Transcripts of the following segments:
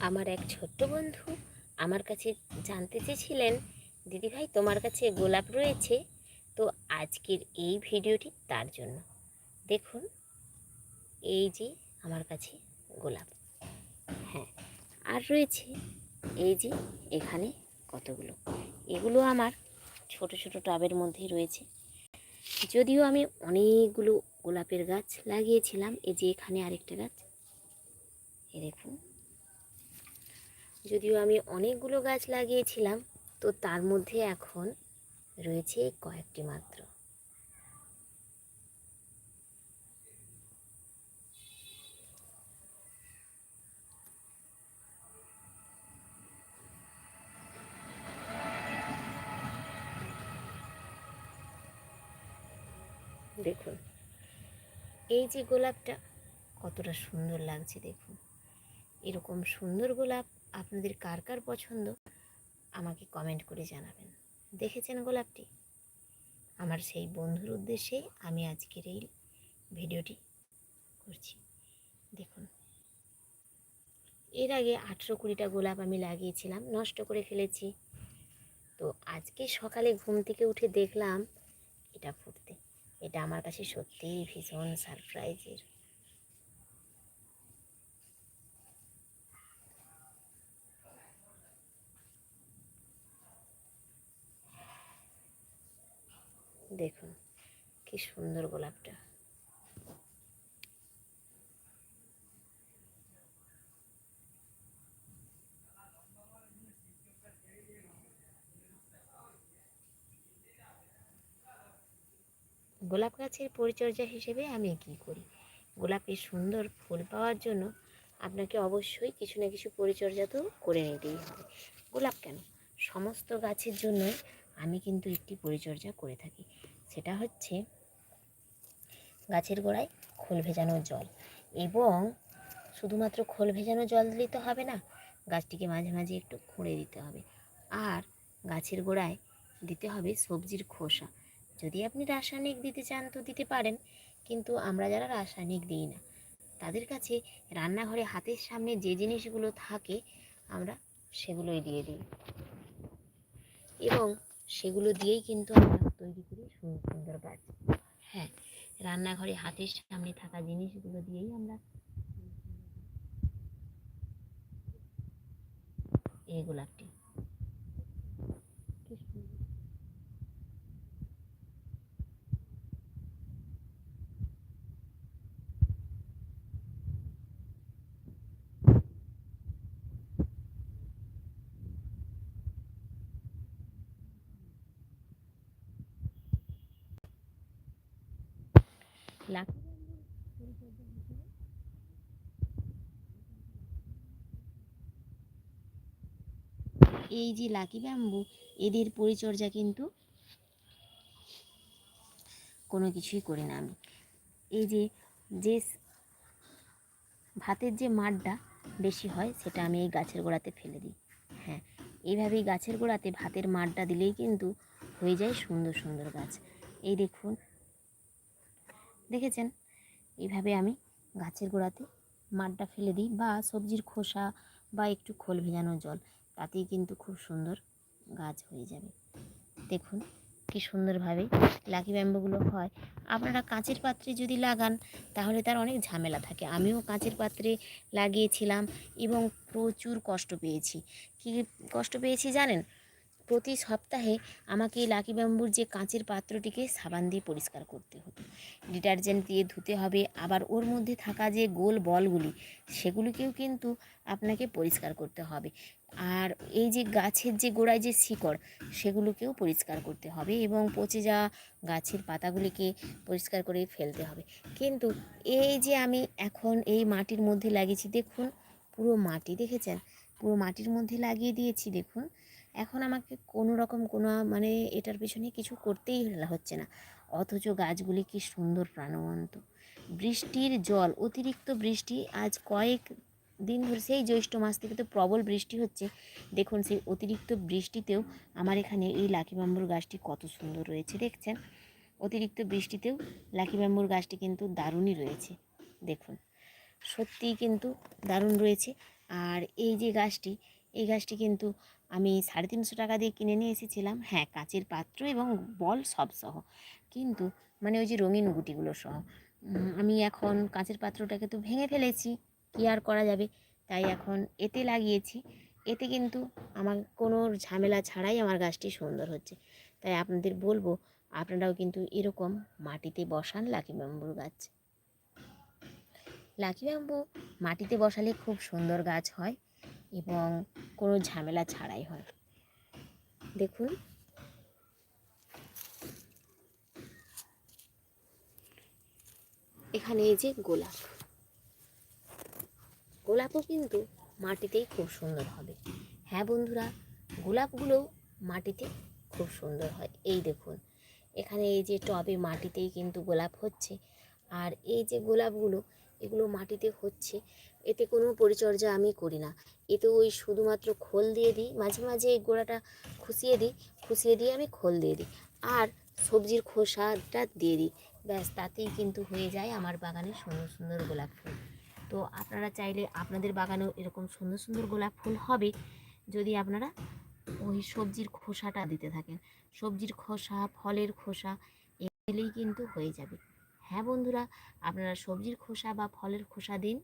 আমার এক ছোট্ট বন্ধু আমার কাছে জানতে চেয়েছিলেন, দিদিভাই, তোমার কাছে গোলাপ রয়েছে, তো আজকের এই ভিডিওটি তার জন্য। দেখুন, এই যে আমার কাছে গোলাপ। হ্যাঁ আর রয়েছে এই যে এখানে কতগুলো। এগুলো আমার ছোট ছোট টবের মধ্যে রয়েছে। যদিও আমি অনেকগুলো গোলাপের গাছ লাগিয়েছিলাম, এই যে এখানে আরেকটা গাছ। এ দেখুন যদিও আমি অনেকগুলো গাছ লাগিয়েছিলাম, তো তার মধ্যে এখন রয়েছে কয়েকটি মাত্র। দেখুন, এই যে গোলাপটা কতটা সুন্দর লাগছে, দেখুন। এরকম সুন্দর গোলাপ আপনাদের কার কার পছন্দ, আমাকে কমেন্ট করে জানাবেন। দেখেছেন গোলাপটি? আমার সেই বন্ধুর উদ্দেশ্যেই আমি আজকের এই ভিডিওটি করছি। দেখুন, এর আগে আঠেরো কুড়িটা গোলাপ আমি লাগিয়েছিলাম, নষ্ট করে ফেলেছি। তো আজকে সকালে ঘুম থেকে উঠে দেখলাম এটা ফুটতে। এটা আমার কাছে সত্যিই ভীষণ সারপ্রাইজের দেখুন, কি সুন্দর গোলাপটা। গোলাপ গাছের পরিচর্যা হিসেবে আমি কি করি? গোলাপের সুন্দর ফুল পাওয়ার জন্য আপনাকে অবশ্যই কিছু না কিছু পরিচর্যা তো করে নিতেই হবে। গোলাপ কেন? সমস্ত গাছের জন্যই আমি কিন্তু একটি পরিচর্যা করে থাকি। সেটা হচ্ছে গাছের গোড়ায় খোল ভেজানো জল এবং শুধুমাত্র খোল ভেজানো জল দিলেই তো হবে না, গাছটিকে মাঝে মাঝে একটু খুঁড়ে দিতে হবে। আর গাছের গোড়ায় দিতে হবে সবজির খোসা। যদি আপনি রাসায়নিক দিতে চান তো দিতে পারেন, কিন্তু আমরা যারা রাসায়নিক দিই না, তাদের কাছে রান্নাঘরে হাতের সামনে যে জিনিসগুলো থাকে, আমরা সেগুলোই দিয়ে দিই। এবং সেগুলো দিয়েই কিন্তু আমরা তৈরি করি সুন্দর সুন্দর গাছ। হ্যাঁ রান্নাঘরে হাতের সামনে থাকা জিনিসগুলো দিয়েই আমরা এগুলো গোলাপটি কি সুন্দর। লাকি এই যে লাকি ব্যাম্বু, এদের পরিচর্যা কিন্তু কোনো কিছুই করি না আমি। এই যে যে ভাতের যে মাঠটা বেশি হয়, সেটা আমি এই গাছের গোড়াতে ফেলে দিই। হ্যাঁ এইভাবেই গাছের গোড়াতে ভাতের মাঠটা দিলেই কিন্তু হয়ে যায় সুন্দর সুন্দর গাছ। এই দেখুন, দেখেছেন? এইভাবে আমি গাছের গোড়াতে মাঠটা ফেলে দিই বা সবজির খোসা বা একটু খোল ভেজানো জল। তাতেই কিন্তু খুব সুন্দর গাছ হয়ে যাবে। দেখুন কি সুন্দরভাবে লাকি ব্যাম্বুগুলো হয়। আপনারা কাঁচের পাত্রে যদি লাগান, তাহলে তার অনেক ঝামেলা থাকে। আমিও কাঁচের পাত্রে লাগিয়েছিলাম এবং প্রচুর কষ্ট পেয়েছি। কী কষ্ট পেয়েছি জানেন? প্রতি সপ্তাহে আমাকে লাকি ব্যাম্বুর যে কাঁচের পাত্রটিকে সাবান দিয়ে পরিষ্কার করতে হতো। ডিটারজেন্ট দিয়ে ধুতে হবে, আবার ওর মধ্যে থাকা যে গোল বলগুলি, সেগুলিকেও কিন্তু আপনাকে পরিষ্কার করতে হবে। আর এই যে গাছের যে গোড়ায় যে শিকড়, সেগুলোকেও পরিষ্কার করতে হবে এবং পচে যাওয়া গাছের পাতাগুলিকে পরিষ্কার করে ফেলতে হবে। কিন্তু এই যে আমি এখন এই মাটির মধ্যে লাগিয়েছি, দেখুন, পুরো মাটি, দেখেছেন? পুরো মাটির মধ্যে লাগিয়ে দিয়েছি, দেখুন। এখন আমাকে কোনো রকম কোনো মানে এটার পিছনে কিছু করতেই হচ্ছে না। অথচ গাছগুলি কি সুন্দর প্রাণবন্ত। বৃষ্টির জল, অতিরিক্ত বৃষ্টি, আজ কয়েক দিন ধরে সেই জ্যৈষ্ঠ মাস থেকে তো প্রবল বৃষ্টি হচ্ছে। দেখুন, সেই অতিরিক্ত বৃষ্টিতেও আমার এখানে এই লাকি বাম্বুর গাছটি কত সুন্দর রয়েছে, দেখছেন? অতিরিক্ত বৃষ্টিতেও লাকি বাম্বুর গাছটি কিন্তু দারুণই রয়েছে, দেখুন। সত্যিই কিন্তু দারুণ রয়েছে। আর এই যে গাছটি, এই গাছটি কিন্তু আমি সাড়ে তিনশো টাকা দিয়ে কিনে নিয়ে এসেছিলাম। হ্যাঁ কাচের পাত্র এবং বল সব সহ। কিন্তু মানে ওই যে রঙিন গুটিগুলো সহ। আমি এখন কাঁচের পাত্রটাকে তো ভেঙে ফেলেছি, কী আর করা যাবে? তাই এখন এতে লাগিয়েছি। এতে কিন্তু আমার কোনো ঝামেলা ছাড়াই আমার গাছটি সুন্দর হচ্ছে। তাই আপনাদের বলব, আপনারাও কিন্তু এরকম মাটিতে বসান লাকি ব্যাম্বুর গাছ। লাকি ব্যাম্বু মাটিতে বসালে খুব সুন্দর গাছ হয়। এবং কোনো ঝামেলা ছাড়াই হয়। দেখুন। এখানে এই যে গোলাপ। গোলাপও কিন্তু মাটিতেই খুব সুন্দর হবে। হ্যাঁ বন্ধুরা গোলাপগুলো মাটিতে খুব সুন্দর হয়। এই দেখুন, এখানে এই যে টবে মাটিতেই কিন্তু গোলাপ হচ্ছে। আর এই যে গোলাপগুলো এগুলো মাটিতে হচ্ছে, এতে কোনো পরিচর্যা আমি করি না। এতে ওই শুধুমাত্র খোল দিয়ে দিই, মাঝে মাঝে এই গোড়াটা খুশিয়ে দিই খুশিয়ে দিয়ে আমি খোল দিয়ে দিই। আর সবজির খোসাটা দিয়ে দিই। ব্যাস, তাতেই কিন্তু হয়ে যায় আমার বাগানে সুন্দর সুন্দর গোলাপ ফুল। তো আপনারা চাইলে আপনাদের বাগানেও এরকম সুন্দর সুন্দর গোলাপ ফুল হবে যদি আপনারা ওই সবজির খোসাটা দিতে থাকেন। সবজির খোসা, ফলের খোসা এ দিলেই কিন্তু হয়ে যাবে। হ্যাঁ বন্ধুরা, আপনারা সবজির খোসা বা ফলের খোসা দিন,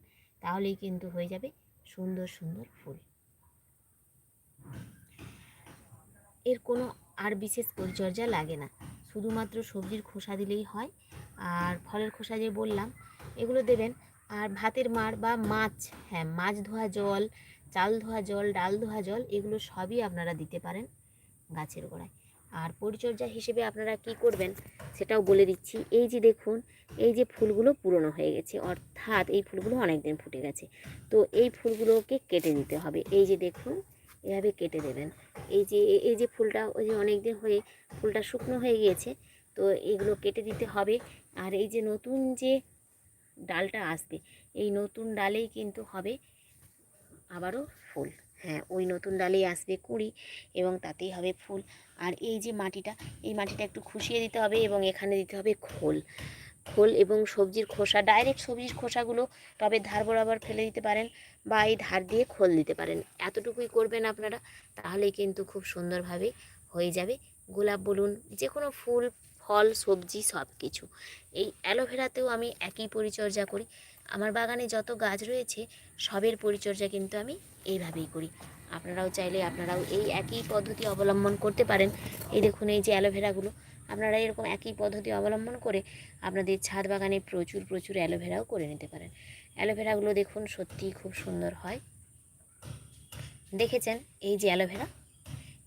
তাহলেই কিন্তু হয়ে যাবে সুন্দর সুন্দর ফুল। এর কোনো আর বিশেষ পরিচর্যা লাগে না। শুধুমাত্র সবজির খোসা দিলেই হয়। আর ফলের খোসা যে বললাম, এগুলো দেবেন। আর ভাতের মাড় বা মাছ হ্যাঁ মাছ ধোয়া জল, চাল ধোয়া জল, ডাল ধোয়া জল, এগুলো সবই আপনারা দিতে পারেন গাছের গোড়ায়। আর পরিচর্যা হিসেবে আপনারা কি করবেন সেটাও বলে দিচ্ছি। এই যে দেখুন, এই যে ফুলগুলো পুরনো হয়ে গেছে, অর্থাৎ এই ফুলগুলো অনেক দিন ফুটে গেছে। তো এই ফুলগুলোকে কেটে দিতে হবে। এই যে দেখুন, এভাবে কেটে দেবেন। এই যে এই যে ফুলটা ওই যে অনেক দিন হয়ে ফুলটা শুকনো হয়ে গিয়েছে, তো এগুলো কেটে দিতে হবে। আর এই যে নতুন যে ডালটা আসবে, এই নতুন ডালেই কিন্তু হবে আবারও ফুল। হ্যাঁ ওই নতুন ডালেই আসবে কুঁড়ি এবং তাতেই হবে ফুল। আর এই যে মাটিটা, এই মাটিটা একটু খুশিয়ে দিতে হবে এবং এখানে দিতে হবে খোল। খোল এবং সবজির খোসা ডাইরেক্ট সবজির খোসাগুলো টবের ধার বরাবর ফেলে দিতে পারেন বা এই ধার দিয়ে খোল দিতে পারেন। এতটুকুই করবেন আপনারা, তাহলেই কিন্তু খুব সুন্দরভাবে হয়ে যাবে। গোলাপ বলুন যে কোনো ফুল, ফল, সবজি সব কিছু এই অ্যালোভেরাতেও আমি একই পরিচর্যা করি। আমার বাগানে যত গাছ রয়েছে, সবের পরিচর্যা কিন্তু আমি এইভাবেই করি। আপনারাও চাইলে আপনারাও এই একই পদ্ধতি অবলম্বন করতে পারেন। এই দেখুন, এই যে অ্যালোভেরাগুলো, আপনারা এরকম একই পদ্ধতি অবলম্বন করে আপনাদের ছাদ বাগানে প্রচুর প্রচুর অ্যালোভেরাও করে নিতে পারেন। অ্যালোভেরাগুলো দেখুন, সত্যিই খুব সুন্দর হয়। দেখেছেন এই যে অ্যালোভেরা?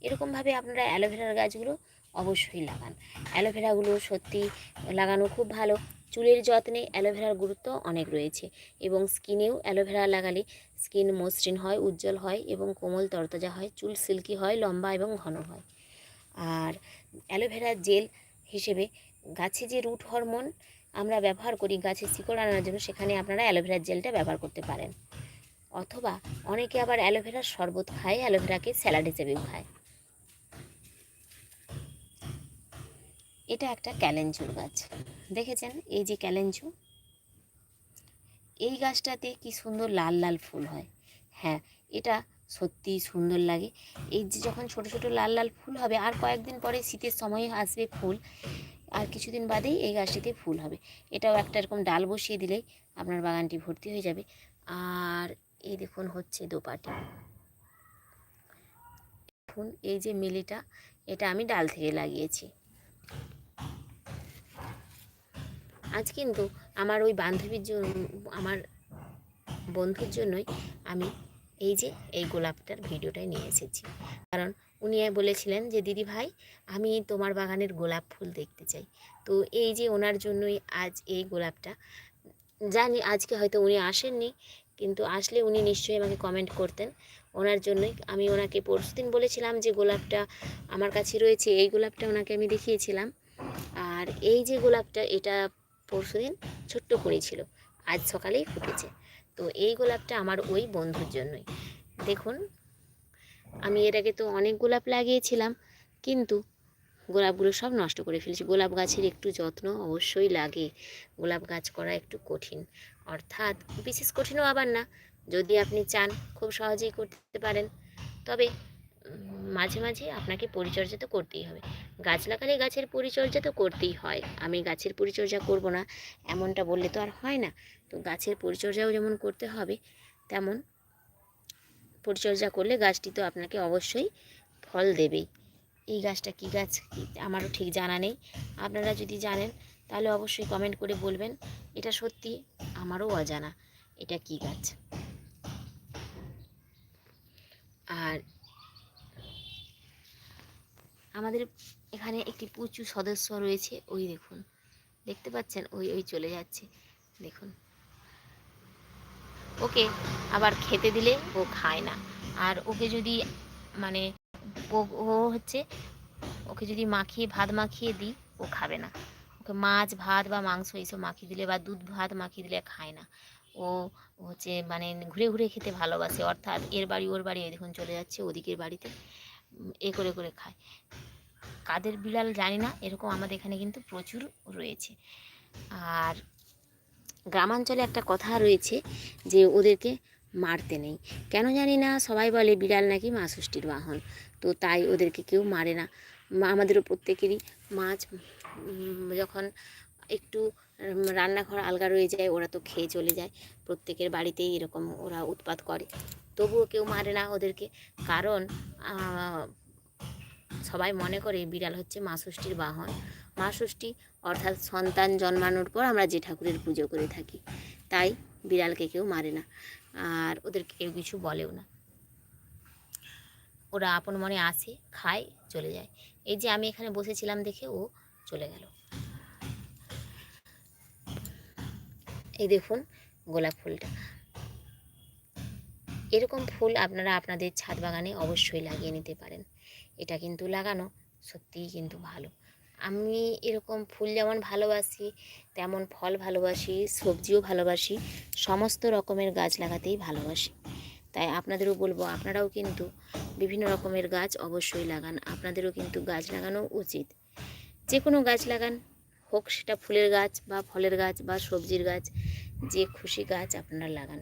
এরকমভাবে আপনারা অ্যালোভেরার গাছগুলো অবশ্যই লাগান। অ্যালোভেরাগুলো সত্যি লাগানো খুব ভালো। চুলের যত্নে অ্যালোভেরার গুরুত্ব অনেক রয়েছে এবং স্কিনেও অ্যালোভেরা লাগালে স্কিন মসৃণ হয়, উজ্জ্বল হয় এবং কোমল তরতাজা হয়, চুল সিল্কি হয়, লম্বা এবং ঘন হয়। আর অ্যালোভেরা জেল হিসেবে গাছে যে রুট হরমোন আমরা ব্যবহার করি গাছের শিকড় আনার জন্য সেখানে আপনারা অ্যালোভেরার জেলটা ব্যবহার করতে পারেন। অথবা অনেকে আবার অ্যালোভেরার শরবত খায় অ্যালোভেরাকে স্যালাড হিসেবেও খায়। এটা একটা ক্যালেঞ্চুর গাছ। দেখেছেন এই যে ক্যালেঞ্চু এই গাছটাতে কি সুন্দর লাল লাল ফুল হয়। হ্যাঁ এটা সত্যি সুন্দর লাগে। এই যে যখন ছোট ছোট লাল লাল ফুল হবে, আর কয়েকদিন পরে শীতের সময় আসবে ফুল, আর কিছুদিন বাদেই এই গাছটিতে ফুল হবে। এটাও একটা এরকম ডাল বসিয়ে দিলেই আপনার বাগানটি ভর্তি হয়ে যাবে। আর এই দেখুন হচ্ছে দোপাটি। দেখুন এই যে মিলিটা, এটা আমি ডাল থেকে লাগিয়েছি। আজ কিন্তু আমার ওই বান্ধবীর জন্য আমার বন্ধুর জন্যই আমি এই যে এই গোলাপটার ভিডিওটাই নিয়ে এসেছি। কারণ উনি বলেছিলেন যে, দিদি ভাই, আমি তোমার বাগানের গোলাপ ফুল দেখতে চাই। তো এই যে ওনার জন্যই আজ এই গোলাপটা। জানি আজকে হয়তো উনি আসেননি, কিন্তু আসলে উনি নিশ্চয়ই আমাকে কমেন্ট করতেন। ওনার জন্যই আমি ওনাকে পরশুদিন বলেছিলাম যে, গোলাপটা আমার কাছে রয়েছে। এই গোলাপটা ওনাকে আমি দেখিয়েছিলাম। আর এই যে গোলাপটা, এটা পরশুদিন ছোট্ট কুঁড়ি ছিল। আজ সকালেই ফুটেছে। তো এই গোলাপটা আমার ওই বন্ধুর জন্যই। দেখুন, আমি এর আগে তো অনেক গোলাপ লাগিয়েছিলাম, কিন্তু গোলাপগুলো সব নষ্ট করে ফেলেছি। গোলাপ গাছের একটু যত্ন অবশ্যই লাগে। গোলাপ গাছ করা একটু কঠিন। অর্থাৎ বিশেষ কঠিনও আবার না। যদি আপনি চান, খুব সহজেই করতে পারেন। তবে মাঝে মাঝে আপনাকে পরিচর্যা তো করতেই হবে। গাছ লাগালে গাছের পরিচর্যা তো করতেই হয়। আমি গাছের পরিচর্যা করব না, এমনটা বললে তো আর হয় না। তো গাছের পরিচর্যাও যেমন করতে হবে, তেমন পরিচর্যা করলে গাছটি তো আপনাকে অবশ্যই ফল দেবেই। এই গাছটা কী গাছ? আমারও ঠিক জানা নেই। আপনারা যদি জানেন, তাহলে অবশ্যই কমেন্ট করে বলবেন। এটা সত্যি? আমারও অজানা। এটা কী গাছ? আর আমাদের এখানে একটি প্রচুর সদস্য রয়েছে, ওই দেখুন। দেখতে পাচ্ছেন? ওই ওই চলে যাচ্ছে। দেখুন। ওকে, আবার খেতে দিলে ও খায় না। আর ওকে যদি মানে ও হচ্ছে, ওকে যদি মাখিয়ে, ভাত মাখিয়ে দিই, ও খাবে না। ওকে মাছ, ভাত বা মাংস এইসব মাখিয়ে দিলে বা দুধ, ভাত মাখিয়ে দিলে খায় না। ও হচ্ছে মানে ঘুরে ঘুরে খেতে ভালোবাসে। অর্থাৎ এর বাড়ি, ওর বাড়ি দেখুন, চলে যাচ্ছে ওদিকের বাড়িতে। এ করে করে খায়। কাদের বিড়াল জানি না, এরকম আমাদের এখানে কিন্তু প্রচুর রয়েছে। আর গ্রামাঞ্চলে একটা কথা রয়েছে যে ওদেরকে মারতে নেই। কেন জানি না, সবাই বলে বিড়াল নাকি মা ষষ্ঠীর বাহন। তো তাই ওদেরকে কেউ মারে না। আমাদেরও প্রত্যেকেরই মাছ যখন একটু রান্নাঘর আলগা রয়ে যায়, ওরা তো খেয়ে চলে যায়। প্রত্যেকের বাড়িতেই এরকম ওরা উৎপাত করে। তবুও কেউ মারে না ওদেরকে। কারণ সবাই মনে করে বিড়াল হচ্ছে মা ষষ্ঠীর বাহন। মা ষষ্ঠী অর্থাৎ সন্তান জন্মানোর পর আমরা যে ঠাকুরের পুজো করে থাকি, তাই বিড়ালকে কেউ মারে না। আর ওদেরকে কেউ কিছু বলেও না। ওরা আপন মনে আসে, খায়, চলে যায়। এই যে আমি এখানে বসেছিলাম দেখে ও চলে গেল। এই দেখুন গোলাপ ফুলটা। এরকম ফুল আপনারা আপনাদের ছাদ বাগানে অবশ্যই লাগিয়ে নিতে পারেন। এটা কিন্তু লাগানো সত্যিই কিন্তু ভালো। আমি এরকম ফুল যেমন ভালোবাসি, তেমন ফল ভালোবাসি, সবজিও ভালোবাসি, সমস্ত রকমের গাছ লাগাতেই ভালোবাসি। তাই আপনাদেরও বলব, আপনারাও কিন্তু বিভিন্ন রকমের গাছ অবশ্যই লাগান। আপনাদেরও কিন্তু গাছ লাগানো উচিত। যে কোনো গাছ লাগান। হোক সেটা ফুলের গাছ বা ফলের গাছ বা সবজির গাছ, যে খুশি গাছ আপনারা লাগান।